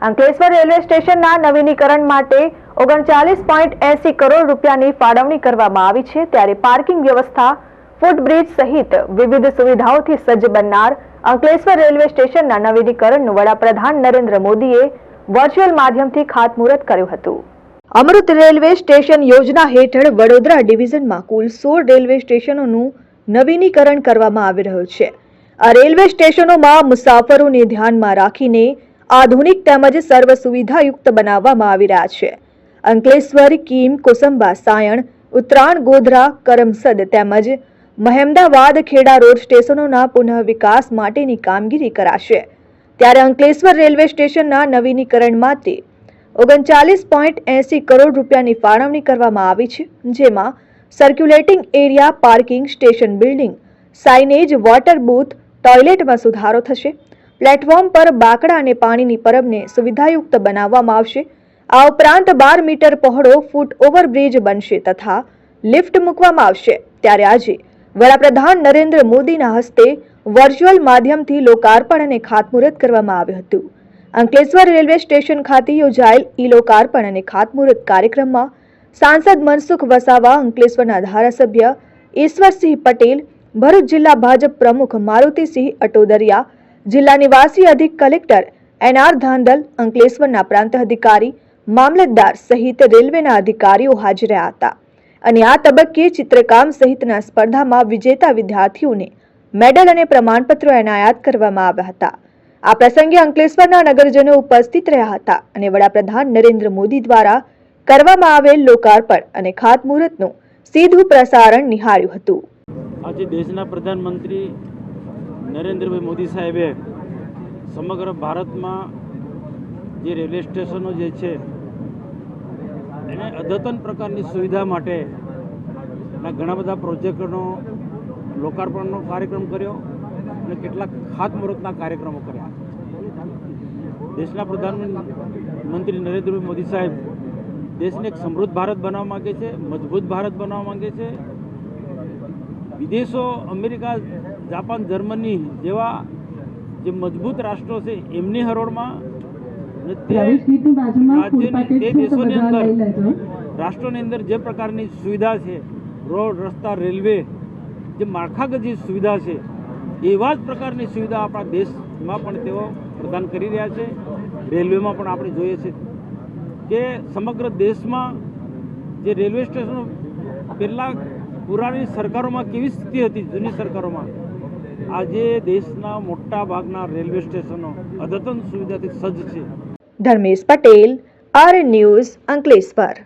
Ankleshwar railway સ્ટેશનના નવીનીકરણ માટે ઓગણચાલીસ પોઈન્ટ એસી કરોડ રૂપિયાની ફાળવણી કરવામાં આવી છે ત્યારે પાર્કિંગ વ્યવસ્થા ફૂટબ્રિજ સહિત વિવિધ સુવિધાઓથી સજ્જ બનનાર અંકલેશ્વર રેલવે સ્ટેશનના નવીનીકરણનું વડાપ્રધાન નરેન્દ્ર મોદીએ વર્ચ્યુઅલ માધ્યમથી ખાતમુહૂર્ત કર્યું હતું. અમૃત રેલવે સ્ટેશન યોજના હેઠળ વડોદરા ડિવિઝનમાં કુલ સોળ રેલવે સ્ટેશનોનું નવીનીકરણ કરવામાં આવી રહ્યું છે. આ રેલવે સ્ટેશનોમાં મુસાફરોને ધ્યાનમાં રાખીને આધુનિક તેમજ સર્વ સુવિધાયુક્ત બનાવવામાં આવી રહ્યા છે. અંકલેશ્વર, કીમ, કોસંબા, સાયણ, ઉત્તરાયણ, ગોધરા, કરમસદ તેમજ મહેમદાવાદ ખેડા રોડ સ્ટેશનોના પુનઃ વિકાસ માટેની કામગીરી કરાશે. ત્યારે અંકલેશ્વર રેલવે સ્ટેશનના નવીનીકરણ માટે ઓગણચાલીસ પોઈન્ટ એસી કરોડ રૂપિયાની ફાળવણી કરવામાં આવી છે, જેમાં circulating area, parking, station building, signage, water booth, ટોયલેટમાં સુધારો થશે પ્લેટફોર્મ પર બાકડા અને પાણીની પરબને સુવિધાયુક્ત બનાવવામાં આવશે. આ ઉપરાંત બાર મીટર પહોળો ફૂટ ઓવરબ્રિજ બનશે તથા લિફ્ટ મૂકવામાં આવશે. ત્યારે આજે વડાપ્રધાન નરેન્દ્ર મોદીના હસ્તે વર્ચ્યુઅલ માધ્યમથી લોકાર્પણ અને ખાતમુહૂર્ત કરવામાં આવ્યું હતું. અંકલેશ્વર રેલવે સ્ટેશન ખાતે યોજાયેલ ઈ લોકાર્પણ અને ખાતમુહૂર્ત કાર્યક્રમમાં સાંસદ મનસુખ વસાવા, અંકલેશ્વરના ધારાસભ્ય ઈશ્વરસિંહ પટેલ, ભરૂચ જિલ્લા ભાજપ પ્રમુખ મારુતિસિંહ અટોદરિયા જિલ્લા નિવાસી અધિક કલેક્ટર એન આર ધાંધલ, અંકલેશ્વરના પ્રાંત અધિકારી, મામલતદાર સહિત રેલવેના અધિકારીઓ હાજર રહ્યા હતા. અને આ તબક્કે ચિત્રકામ સહિતના સ્પર્ધામાં વિજેતા વિદ્યાર્થીઓને મેડલ અને પ્રમાણપત્રો એનાયત કરવામાં આવ્યા હતા. આ પ્રસંગે અંકલેશ્વરના નગરજનો ઉપસ્થિત રહ્યા હતા અને વડાપ્રધાન નરેન્દ્ર મોદી દ્વારા કરવામાં આવેલ લોકાર્પણ અને ખાતમુહૂર્તનું સીધું પ્રસારણ નિહાળ્યું હતું. આજે દેશના પ્રધાનમંત્રી નરેન્દ્રભાઈ મોદી સાહેબે સમગ્ર ભારતમાં જે રેલવે સ્ટેશનો જે છે, એને અદ્યતન પ્રકારની સુવિધા માટે એના ઘણા બધા પ્રોજેક્ટનો લોકાર્પણનો કાર્યક્રમ કર્યો અને કેટલાક ખાતમુહૂર્તના કાર્યક્રમો કર્યા. દેશના પ્રધાનમંત્રી નરેન્દ્રભાઈ મોદી સાહેબ દેશને એક સમૃદ્ધ ભારત બનાવવા માગે છે, મજબૂત ભારત બનાવવા માગે છે. વિદેશો અમેરિકા જાપાન જર્મની જેવા જે મજબૂત રાષ્ટ્રો છે એમની હરોળમાં તે રાજ્યની તો દેશોની અંદર રાષ્ટ્રોની અંદર જે પ્રકારની સુવિધા છે રોડ રસ્તા રેલવે જે માળખાગત જે સુવિધા છે એવા જ પ્રકારની સુવિધા આપણા દેશમાં પણ તેઓ પ્રદાન કરી રહ્યા છે. રેલવેમાં પણ આપણે જોઈએ છે કે સમગ્ર દેશમાં જે રેલવે સ્ટેશનો પહેલાં પુરાણી સરકારોમાં કેવી સ્થિતિ હતી જૂની સરકારોમાં? આજે દેશના મોટા ભાગના રેલવે સ્ટેશનો અદ્યતન સુવિધાથી સજ્જ છે. Dharmesh Patel R News Ankleshwar.